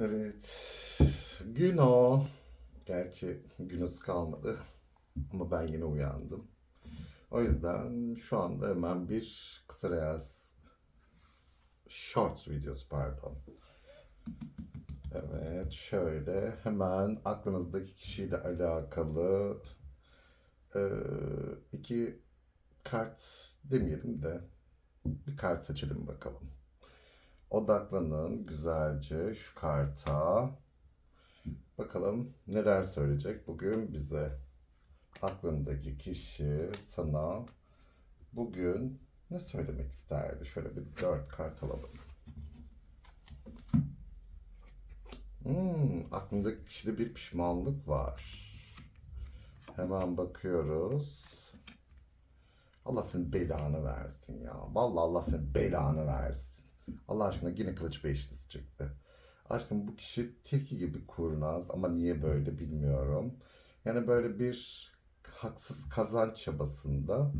Evet. Gün o. Gerçi günüz kalmadı. Ama ben yine uyandım. O yüzden şu anda hemen bir kısa reels shorts videosu pardon. Evet şöyle hemen aklınızdaki kişiyle alakalı e, iki kart demeyelim de bir kart seçelim bakalım. Odaklanın güzelce şu karta. Bakalım neler söyleyecek bugün bize. Aklındaki kişi sana bugün ne söylemek isterdi? Şöyle bir dört kart alalım. Hmm, aklındaki kişide bir pişmanlık var. Hemen bakıyoruz. Allah senin belanı versin ya. Vallahi Allah senin belanı versin. Allah aşkına yine kılıç beşlisi çıktı. Aşkım bu kişi tilki gibi kurnaz ama niye böyle bilmiyorum. Yani böyle bir haksız kazanç çabasında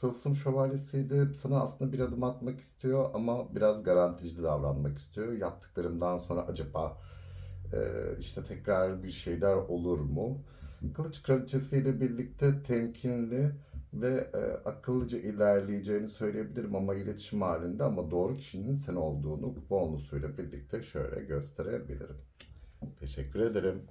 Tılsım şövalyesiyle sana aslında bir adım atmak istiyor ama biraz garantici davranmak istiyor. Yaptıklarımdan sonra acaba e, işte tekrar bir şeyler olur mu? Kılıç kraliçesiyle birlikte temkinli ve e, akıllıca ilerleyeceğini söyleyebilirim ama iletişim halinde ama doğru kişinin sen olduğunu bonusuyla birlikte şöyle gösterebilirim. Teşekkür ederim.